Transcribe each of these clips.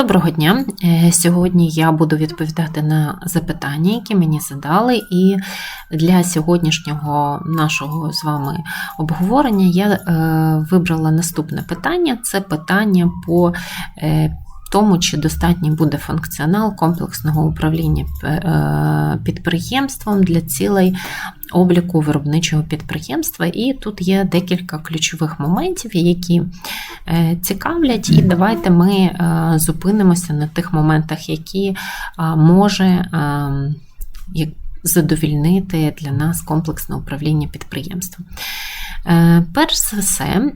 Доброго дня! Е, Сьогодні я буду відповідати на запитання, які мені задали, і для сьогоднішнього нашого з вами обговорення я е, вибрала наступне питання: це питання по е, тому, чи достатній буде функціонал комплексного управління е, підприємством для цілей обліку виробничого підприємства. І тут є декілька ключових моментів, які е, цікавлять, і давайте ми е, зупинимося на тих моментах, які е, може задовільнити для нас комплексне управління підприємством. Перш за все,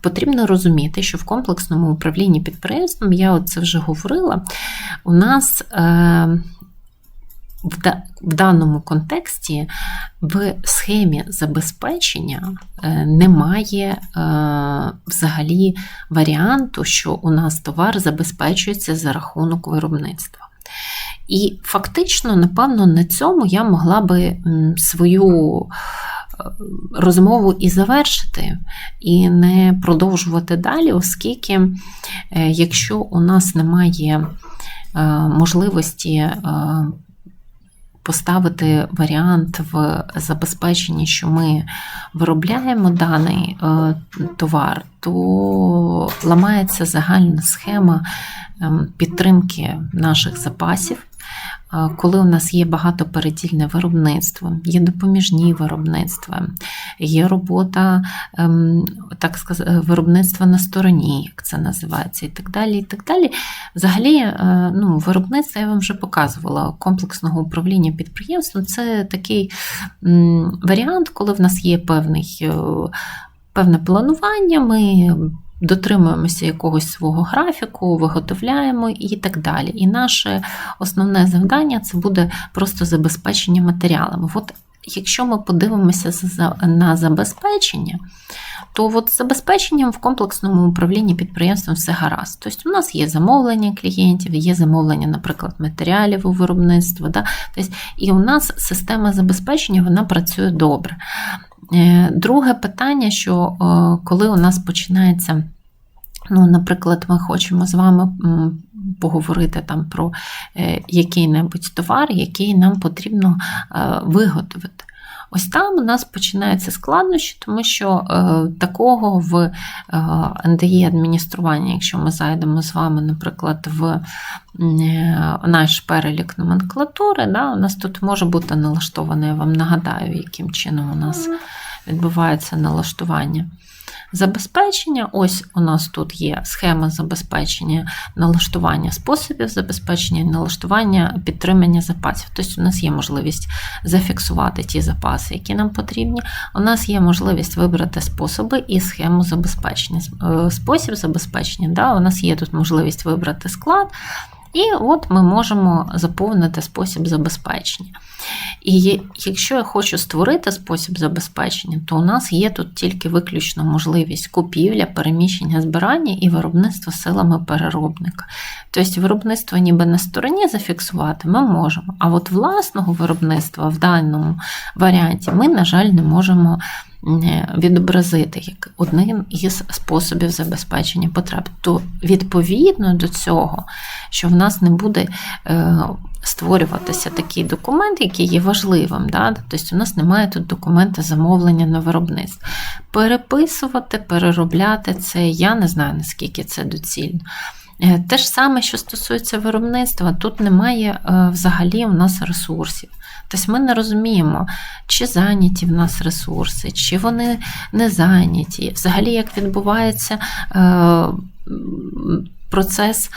потрібно розуміти, що в комплексному управлінні підприємством, я це вже говорила, у нас в даному контексті в схемі забезпечення е, немає е, взагалі варіанту, що у нас товар забезпечується за рахунок виробництва. І фактично, напевно, на цьому я могла би свою е, розмову і завершити, і не продовжувати далі, оскільки, якщо у нас немає можливості поставити варіант в забезпеченні, що ми виробляємо даний е, товар, то ламається загальна схема ем, підтримки наших запасів коли у нас є багатопередільне виробництво, є допоміжні виробництва, є робота ем, так сказати, виробництва на стороні, як це називається, і так далі. і так далі. Взагалі, е, ну, виробництво я вам вже показувала комплексного управління підприємством це такий варіант, коли в нас є певний. Е, певне планування, ми дотримуємося якогось свого графіку, виготовляємо і так далі. І наше основне завдання це буде просто забезпечення матеріалами. От Якщо ми подивимося на забезпечення, то от з забезпеченням в комплексному управлінні підприємством все гаразд. Тобто у нас є замовлення клієнтів, є замовлення, наприклад, матеріалів у виробництво. Да? Тобто, І у нас система забезпечення вона працює добре. Е, друге питання, що е, коли у нас починається, ну, наприклад, ми хочемо з вами поговорити там про е, який-небудь товар, який нам потрібно виготовити. Ось там у нас починаються складнощі, тому що е, такого в е, НДІ адміністрування, якщо ми зайдемо з вами, наприклад, в е, наш перелік номенклатури, да, у нас тут може бути налаштоване, я вам нагадаю, яким чином у нас відбувається налаштування. Забезпечення, ось у нас тут є схема забезпечення, налаштування способів забезпечення, налаштування підтримання запасів. Тобто, у нас є можливість зафіксувати ті запаси, які нам потрібні. У нас є можливість вибрати способи і схему забезпечення. Е, спосіб забезпечення, да, у нас є тут можливість вибрати склад. І от ми можемо заповнити спосіб забезпечення. І якщо я хочу створити спосіб забезпечення, то у нас є тут тільки виключно можливість купівля, переміщення, збирання і виробництво силами переробника. Тобто, виробництво ніби на стороні зафіксувати ми можемо, а от власного виробництва в даному варіанті ми, на жаль, не можемо відобразити як один із способів забезпечення потреб. То відповідно до цього, що в нас не буде е, створюватися такий документ, який є важливим. Да? Тобто у нас немає тут документа замовлення на виробництво. Переписувати, переробляти це, я не знаю, наскільки це доцільно. Е, те ж саме, що стосується виробництва, тут немає е, взагалі у нас ресурсів. Тобто ми не розуміємо, чи зайняті в нас ресурси, чи вони не зайняті. Взагалі, як відбувається е, процес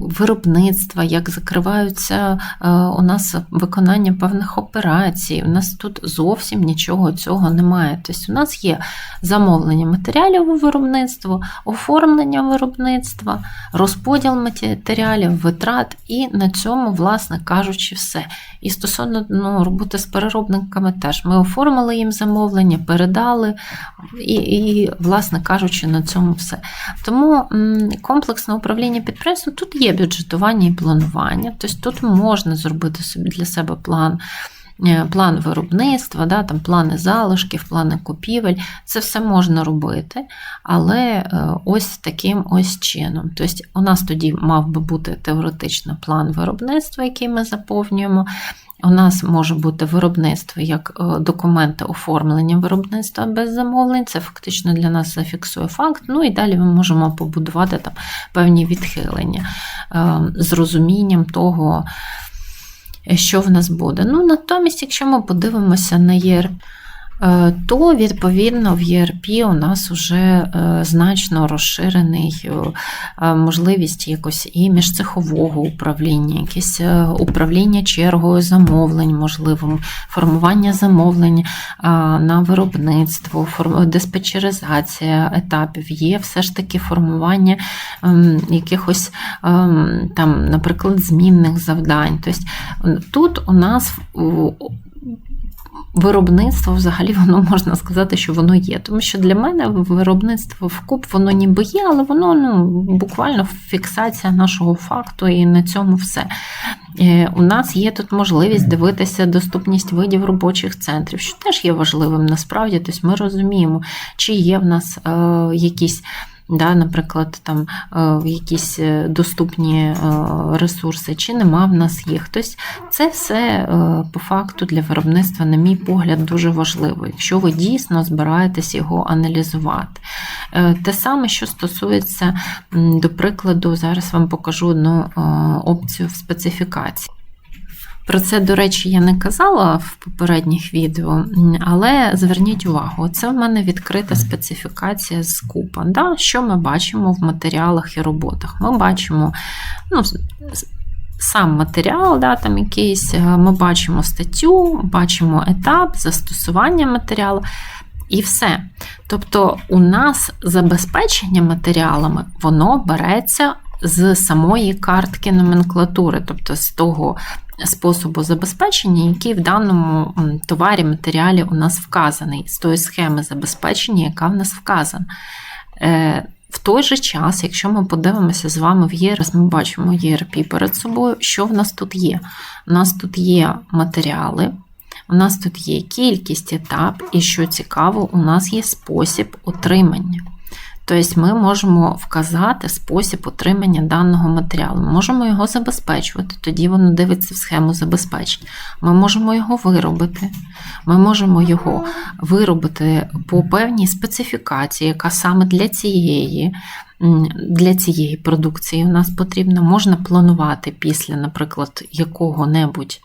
виробництва, як закриваються е, у нас виконання певних операцій. У нас тут зовсім нічого цього немає. Тобто у нас є замовлення матеріалів у виробництво, оформлення виробництва, розподіл матеріалів, витрат, і на цьому, власне кажучи, все. І стосовно ну, роботи з переробниками теж ми оформили їм замовлення, передали, і, і власне кажучи, на цьому все. Тому комплексно управління підприємством тут є бюджетування і планування, тобто тут можна зробити собі для себе план. е, план виробництва, да, там плани залишків, плани купівель. Це все можна робити, але е, ось таким ось чином. Тобто, у нас тоді мав би бути теоретично план виробництва, який ми заповнюємо. У нас може бути виробництво як е, документи оформлення виробництва без замовлень. Це фактично для нас зафіксує факт. Ну і далі ми можемо побудувати там певні відхилення е, з розумінням того, що в нас буде. Ну, натомість, якщо ми подивимося на ЄР, е, то відповідно в ЄРП у нас вже значно розширений е, можливість якось і міжцехового управління, якесь е, управління чергою замовлень, можливо, формування замовлень е, на виробництво, диспетчеризація етапів, є все ж таки формування ем, якихось ем, там, наприклад, змінних завдань. Тобто тут у нас Виробництво взагалі воно можна сказати, що воно є. Тому що для мене виробництво вкуп воно ніби є, але воно ну, буквально фіксація нашого факту, і на цьому все. Е, У нас є тут можливість дивитися доступність видів робочих центрів, що теж є важливим насправді. Тобто ми розуміємо, чи є в нас е, якісь. Да, наприклад, там е, якісь е, доступні е, ресурси, чи нема в нас їх. Тобто це все по факту для виробництва, на мій погляд, дуже важливо, якщо ви дійсно збираєтесь його аналізувати. Те саме, що стосується, до прикладу, зараз вам покажу одну опцію в специфікації. Про це, до речі, я не казала в попередніх відео, але зверніть увагу, це в мене відкрита специфікація з купа. Да? Що ми бачимо в матеріалах і роботах? Ми бачимо ну, сам матеріал, да, там якийсь, е, ми бачимо статтю, бачимо етап застосування матеріалу. І все. Тобто, у нас забезпечення матеріалами воно береться з самої картки номенклатури, тобто з того способу забезпечення, який в даному товарі матеріалі у нас вказаний, з тої схеми забезпечення, яка в нас вказана. Е, в той же час, якщо ми подивимося з вами в ЄРС, ми бачимо ЄРП перед собою, що в нас тут є? У нас тут є матеріали, у нас тут є кількість етап, і що цікаво, у нас є спосіб отримання. Тобто ми можемо вказати спосіб отримання даного матеріалу. Ми можемо його забезпечувати, тоді воно дивиться в схему забезпечення. Ми можемо його виробити. Ми можемо його виробити по певній специфікації, яка саме для цієї, для цієї продукції у нас потрібна. Можна планувати після, наприклад, якого-небудь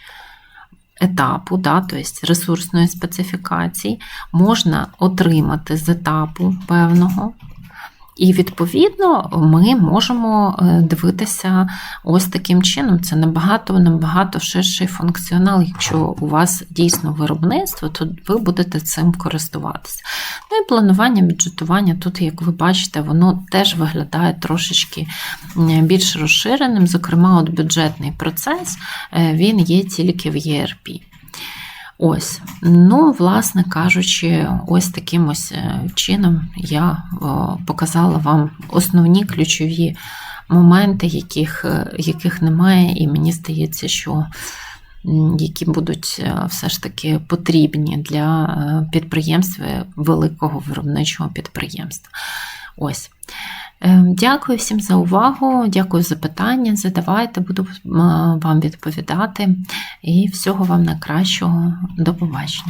етапу, да, тобто ресурсної специфікації, можна отримати з етапу певного. І відповідно ми можемо е, дивитися ось таким чином. Це набагато набагато ширший функціонал. Якщо у вас дійсно виробництво, то ви будете цим користуватися. Ну і планування, бюджетування тут, як ви бачите, воно теж виглядає трошечки більш розширеним. Зокрема, от бюджетний процес е, він є тільки в ERP. Ось, ну, власне кажучи, ось таким ось е, чином я показала вам основні ключові моменти, яких, е, яких немає, і мені здається, що які будуть е, все ж таки потрібні для е, підприємства, великого виробничого підприємства. Ось. Е, Дякую всім за увагу, дякую за питання. Задавайте, буду вам відповідати. І всього вам найкращого. До побачення.